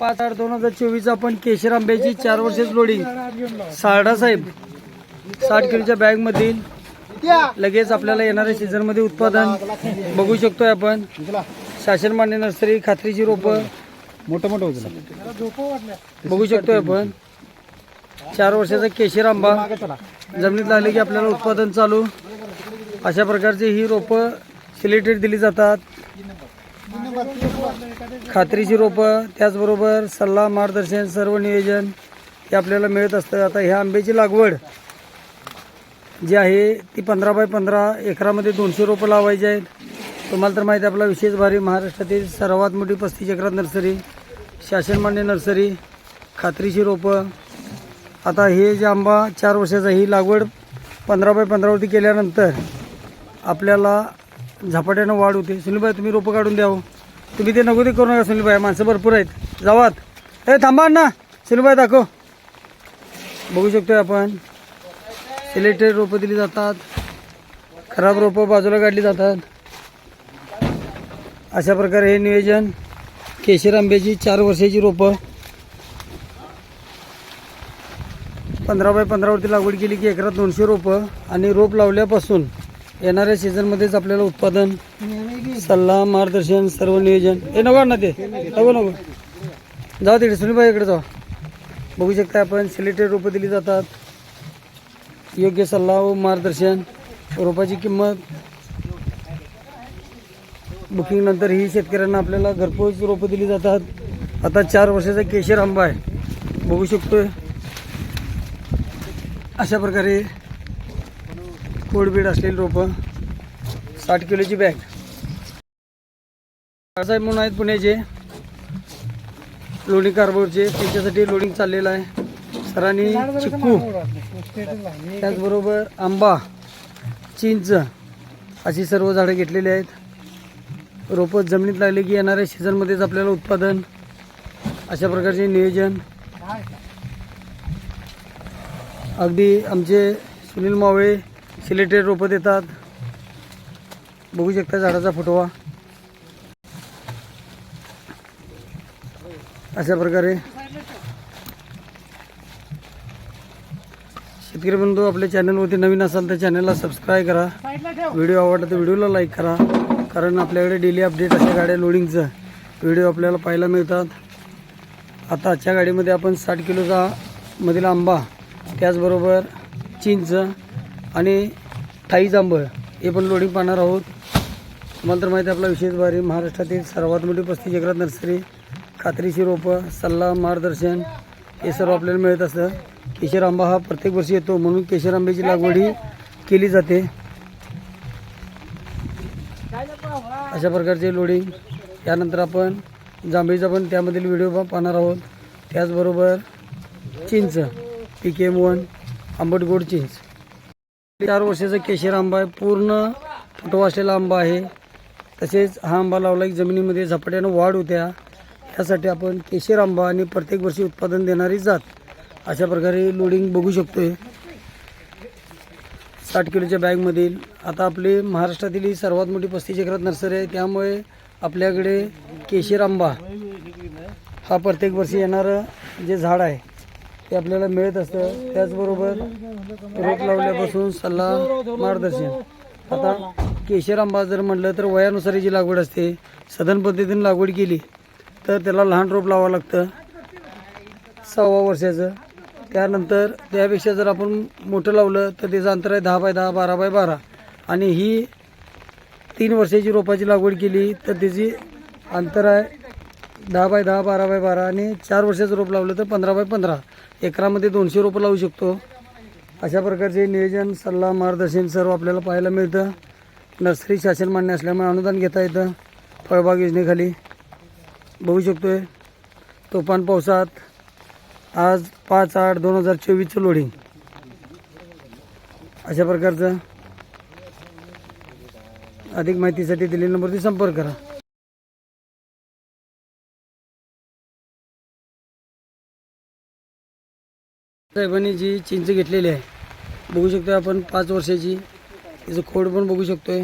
पाच आठ दोन हजार चोवीस आपण केशर आंब्याची चार वर्षाची लोडिंग सारडा साहेब साठ किलोच्या बॅग मधील लगेच आपल्याला येणाऱ्या सीझनमध्ये उत्पादन बघू शकतोय आपण. शासन मान्य नर्सरी खात्रीची रोपं मोठं मोठं होतं. बघू शकतोय आपण. चार वर्षाचा केशर आंबा जमिनीत लागले की आपल्याला उत्पादन चालू. अशा प्रकारची ही रोपं सिलेक्टेड दिली जातात. खात्रीची रोपं त्याचबरोबर सल्ला मार्गदर्शन सर्व नियोजन हे आपल्याला मिळत असतं. आता ह्या आंब्याची लागवड जी आहे ती पंधरा बाय पंधरा एकरामध्ये दोनशे रोपं लावायची आहेत. तुम्हाला तर माहिती आहे आपला विशेष भारी महाराष्ट्रातील सर्वात मोठी पस्तीस एकरात नर्सरी शासनमान्य नर्सरी खात्रीची रोपं. आता हे जे आंबा चार वर्षाचा ही लागवड पंधरा बाय पंधरावरती केल्यानंतर आपल्याला झपाट्यानं वाढ होते. सुनीलबाई तुम्ही रोपं काढून द्यावं हो. तुम्ही ते नको करू नका सुनीलबाई. माणसं भरपूर आहेत. जावात ए थांबा ना सुनीलबाई दाखव. बघू शकतोय आपण. सिलेक्टेड रोपं दिली जातात. खराब रोपं बाजूला काढली जातात. अशा प्रकारे हे नियोजन केशर आंब्याची चार वर्षाची रोपं. पंधरा बाय पंधरावरती लागवड केली की एकरात दोनशे रोपं आणि रोप लावल्यापासून येणाऱ्या सीझनमध्येच आपल्याला उत्पादन सल्ला मार्गदर्शन सर्व नियोजन. हे नको ना ते. नको नको. जाऊ तिकडे सुनीबाई इकडे जाऊ. बघू शकता आपण सिलेक्टेड रोपं दिली जातात. योग्य सल्ला व मार्गदर्शन. रोपाची किंमत. बुकिंग नंतर ही शेतकऱ्यांना आपल्याला घरपोच रोपं दिली जातात. आता चार वर्षाचा केशर आंबा आहे. बघू शकतोय. अशा प्रकारे कोडबीड असलेली रोपं. साठ किलोची बॅग. बाळासाहेब म्हणून आहेत पुण्याचे. लोडिंग कार्बोरचे त्यांच्यासाठी लोडिंग चाललेलं आहे. सरांनी चिक्कू त्याचबरोबर आंबा चिंच अशी सर्व झाडं घेतलेली आहेत. रोपं जमिनीत लागले की येणाऱ्या सीझनमध्येच आपल्याला उत्पादन अशा प्रकारचे नियोजन. अगदी आमचे सुनील मावळे सिलेटेड रोपं देतात. बघू शकता झाडाचा फुटवा. अशा प्रकारे शेतकरी बंधू आपल्या चॅनलवरती नवीन असाल तर चॅनलला सबस्क्राईब करा. व्हिडिओ आवडला तर व्हिडिओला लाईक करा. कारण आपल्याकडे डेली अपडेट अशा गाड्या लोडिंगचं व्हिडिओ आपल्याला पाहायला मिळतात. आता आजच्या गाडीमध्ये आपण साठ किलोचा मधील आंबा त्याचबरोबर चिंच आणि थाई जांभळ हे पण लोडिंग पाहणार आहोत. तुम्हाला तर माहिती आहे आपला विशेष भारी महाराष्ट्रातील सर्वात मोठी पस्तीस एकरात नर्सरी खात्रीशी रोपं सल्ला मार्गदर्शन हे सर्व आपल्याला मिळत असतं. केशर आंबा हा प्रत्येक वर्षी येतो म्हणून केशर आंब्याची लागवड ही केली जाते. अशा प्रकारचे लोडिंग त्यानंतर आपण जांभळीचा पण त्यामधील व्हिडिओ पाहणार आहोत. त्याचबरोबर चिंच पी के एम वन आंबट गोड चिंच. चार वर्षाचा केशर आंबा आहे पूर्ण फुटवा असलेला आंबा आहे. तसेच हा आंबा लावला की जमिनीमध्ये झपाट्यानं वाढ होत्या. त्यासाठी आपण केशर आंबा आणि प्रत्येक वर्षी उत्पादन देणारी जात. अशा प्रकारे लोडिंग बघू शकतो आहे साठ किलोच्या बॅगमधील आता आपली महाराष्ट्रातील ही सर्वात मोठी पस्तीस एकरात नर्सरी आहे. त्यामुळे आपल्याकडे केशर आंबा हा प्रत्येक वर्षी येणारं जे झाड आहे ते आपल्याला मिळत असतं. त्याचबरोबर रोप लावल्यापासून सल्ला मार्गदर्शन. आता केशर आंबा जर म्हटलं तर वयानुसार जी लागवड असते सधन पद्धतीने लागवड केली तर त्याला लहान रोप लावावं लागतं. सव्वा वर्षाचं. त्यानंतर त्यापेक्षा जर आपण मोठं लावलं तर त्याचं अंतर आहे दहा बाय दहा बारा बाय बारा. आणि ही तीन वर्षाची रोपाची लागवड केली तर त्याची अंतर आहे दहा बाय दहा बारा बाय बारा. आणि चार वर्षाचं रोप लावलं तर पंधरा बाय पंधरा. एकरामध्ये दोनशे रोपं लावू शकतो. अशा प्रकारचे नियोजन सल्ला मार्गदर्शन सर्व आपल्याला पाहायला मिळतं. नर्सरी शासन मान्य असल्यामुळे अनुदान घेता येतं. फळबाग योजनेखाली. बघू शकतोय. तुफान पावसात आज पाच आठ दोन हजार चोवीसचं लोडिंग अशा प्रकारचं अधिक माहितीसाठी दिलेल्या नंबरवरती संपर्क करा. साहेबांनी जी चिंच घेतलेली आहे बघू शकतोय आपण पाच वर्षाची. त्याचं खोड पण बघू शकतोय.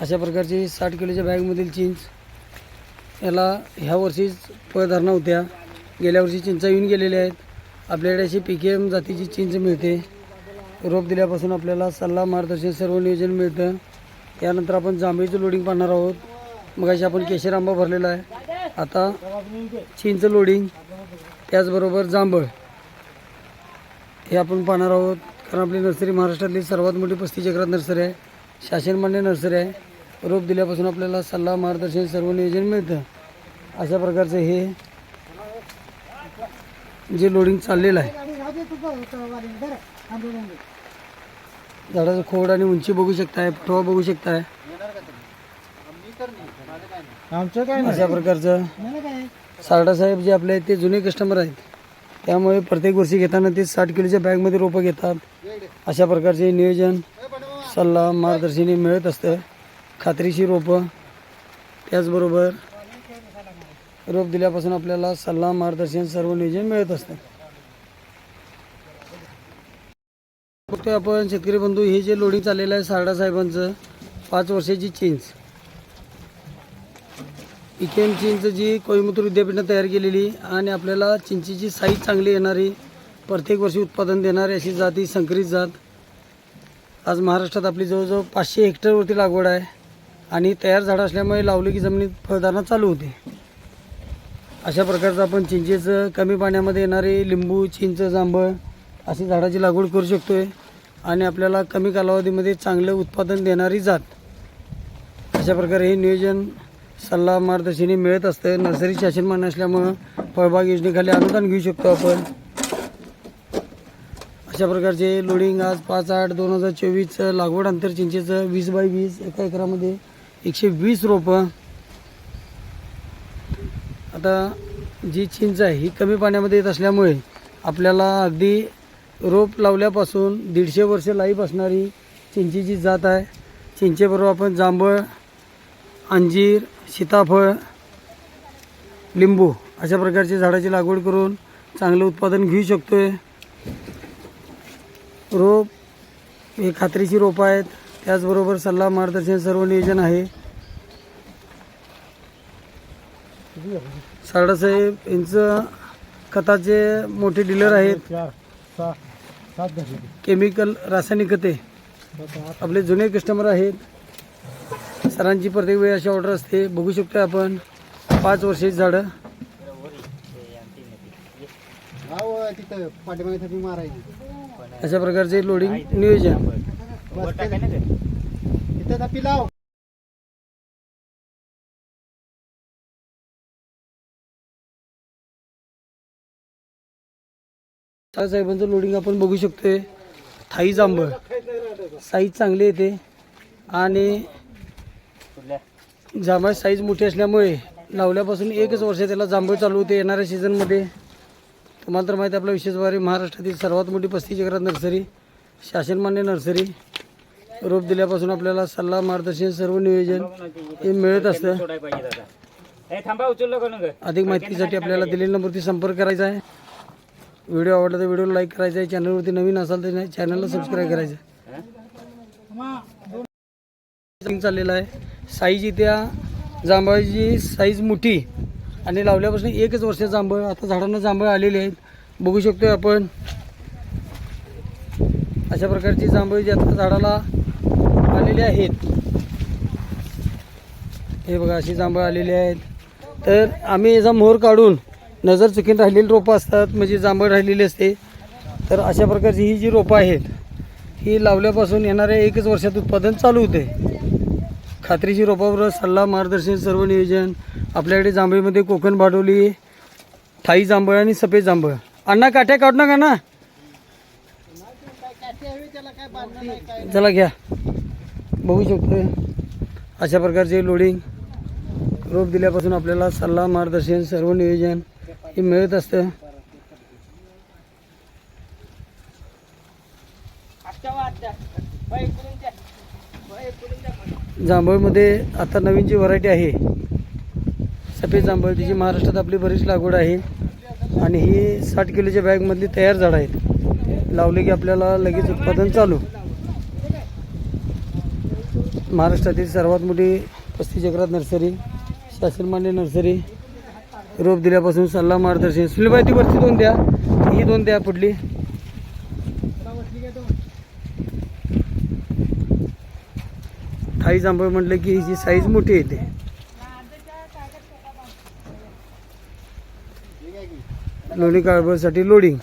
अशा प्रकारची साठ किलोच्या बॅगमधील चिंच याला ह्या वर्षीच फळधारणा होत्या. गेल्या वर्षी चिंचा येऊन गेलेल्या आहेत. आपल्याकडे अशी पी के एम जातीची चिंच मिळते. रोप दिल्यापासून आपल्याला सल्ला मार्गदर्शन सर्व नियोजन मिळतं. त्यानंतर आपण जांभळीचं लोडिंग पाहणार आहोत. मग अशी आपण केशर आंबा भरलेला आहे. आता चिंच लोडिंग त्याचबरोबर जांभळ. हे आपण पाहणार आहोत. कारण आपली नर्सरी महाराष्ट्रातली सर्वात मोठी पस्तीस एकरात नर्सरी आहे. शासनमान्य नर्सरी आहे. रोप दिल्यापासून आपल्याला सल्ला मार्गदर्शन सर्व नियोजन मिळतं. अशा प्रकारचं हे जे लोडिंग चाललेलं आहे. झाडाचं खोड आणि उंची बघू शकताय फटवा बघू शकताय. आमचं काय अशा प्रकारचं सारडा साहेब जे आपले आहेत ते जुने कस्टमर आहेत. त्यामुळे प्रत्येक वर्षी घेताना ते साठ किलोच्या बॅगमध्ये रोपं घेतात. अशा प्रकारचे नियोजन सल्ला मार्गदर्शनी मिळत असतं. खात्रीची रोपं. त्याचबरोबर रोप दिल्यापासून आपल्याला सल्ला मार्गदर्शन सर्व नियोजन मिळत असतं. बघतोय आपण शेतकरी बंधू हे जे लोडिंग चाललेलं आहे सारडा साहेबांचं पाच वर्षाची चिंच. इकेम चिंच जी कोईमुतूर विद्यापीठानं तयार केलेली आणि आपल्याला चिंचेची साईज चांगली येणारी प्रत्येक वर्षी उत्पादन देणारी अशी जात ही संकरित जात. आज महाराष्ट्रात आपली जवळजवळ पाचशे हेक्टरवरती लागवड आहे. आणि तयार झाडं असल्यामुळे लावली की जमिनीत फळदाना चालू होते. अशा प्रकारचं आपण चिंचेचं कमी पाण्यामध्ये येणारे लिंबू चिंच जांभळ अशी झाडाची लागवड करू शकतो आहे आणि आपल्याला कमी कालावधीमध्ये चांगलं उत्पादन देणारी जात. अशा प्रकारे हे नियोजन सल्ला मार्गदर्शनी मिळत असतं. नर्सरी शासनमान असल्यामुळं फळबाग योजनेखाली अनुदान घेऊ शकतो आपण. अशा प्रकारचे लोडिंग आज पाच आठ दोन हजार चोवीसचं लागवड अंतर चिंचेचं वीस बाय वीस एका एकरामध्ये एकशे वीस रोपं. आता जी चिंच आहे ही कमी पाण्यामध्ये येत असल्यामुळे आपल्याला अगदी रोप लावल्यापासून दीडशे वर्ष लाईफ असणारी चिंचेची जात आहे चिंचेबरोबर आपण जांभळ अंजीर सीताफळ लिंबू अशा प्रकारची झाडाची लागवड करून चांगलं उत्पादन घेऊ शकतो आहे रोप हे खात्रीची रोपं आहेत. त्याचबरोबर सल्ला मार्गदर्शन सर्व नियोजन आहे. सारडासाहेब यांचं खताचे मोठे डीलर आहेत. केमिकल रासायनिक खते. आपले जुने कस्टमर आहेत. सरांची प्रत्येक वेळ अशी ऑर्डर असते. बघू शकतो आपण. पाच वर्षाची झाडं. अशा प्रकारचे लोडिंग नियोजन. अशा प्रकारचे लोडिंग नियोजन तिथं तापी लाव. साहेबांचं लोडिंग आपण बघू शकतोय. थाई जांभळ. साईज चांगली येते आणि जांभळ साईज मोठी असल्यामुळे लावल्यापासून एकच वर्ष त्याला जांभळ चालू होते येणाऱ्या सीझनमध्ये तुम्हाला तर माहिती आहे आपला विशेष वारी महाराष्ट्रातील सर्वात मोठी पस्तीस एकरात नर्सरी शासनमान्य नर्सरी. रोप दिल्यापासून आपल्याला सल्ला मार्गदर्शन सर्व नियोजन हे मिळत असतं. अधिक माहितीसाठी आपल्याला दिलेल्या नंबरवरती संपर्क करायचा आहे. व्हिडिओ आवडला तर व्हिडिओला लाईक करायचा आहे. चॅनलवरती नवीन असाल तर चॅनलला सबस्क्राईब करायचं आहे. चाललेला आहे. साईज इथ्या जांभळाची साईज मोठी आणि लावल्यापासून एकच वर्ष जांभळ आता झाडांना जांभळ आलेले आहेत. बघू शकतोय आपण. अशा प्रकारची जांभळ जी आता झाडाला आलेले आहेत. हे बघा अशी जांभळ आलेली आहेत. तर आम्ही याचा मोहर काढून नजर चुकीन राहिलेली रोपं असतात म्हणजे जांभळ राहिलेली असते. तर अशा प्रकारची ही जी रोपं आहेत ही लावल्यापासून येणाऱ्या एकच वर्षात उत्पादन चालू होते. खात्रीची रोपावर सल्ला मार्गदर्शन सर्व नियोजन आपल्याकडे जांभळीमध्ये कोकण भाडवली थाई जांभळ आणि सफेद जांभळ. अण्णा काठ्या काढू नका ना. चला घ्या. बघू शकतोय. अशा प्रकारचे लोडिंग रोप दिल्यापासून आपल्याला सल्ला मार्गदर्शन सर्व नियोजन हे मिळत असतं. जांभळमध्ये आता नवीन जी व्हरायटी आहे सफेद जांभळ तिची महाराष्ट्रात आपली बरीच लागवड आहे. आणि ही साठ किलोच्या बॅगमधली तयार झाडं आहेत. लावले की आपल्याला लगेच उत्पादन चालू. महाराष्ट्रातील सर्वात मोठी पस्तीस एकरात नर्सरी शासन मान्य नर्सरी रोप दिल्यापासून सल्ला मार्गदर्शन. सुनीलबाई ती वरची दोन द्या. ही दोन द्या पुढली. थाई जांभळ म्हटलं की हिची साईज मोठी येते. लोणी काळभरसाठी लोडिंग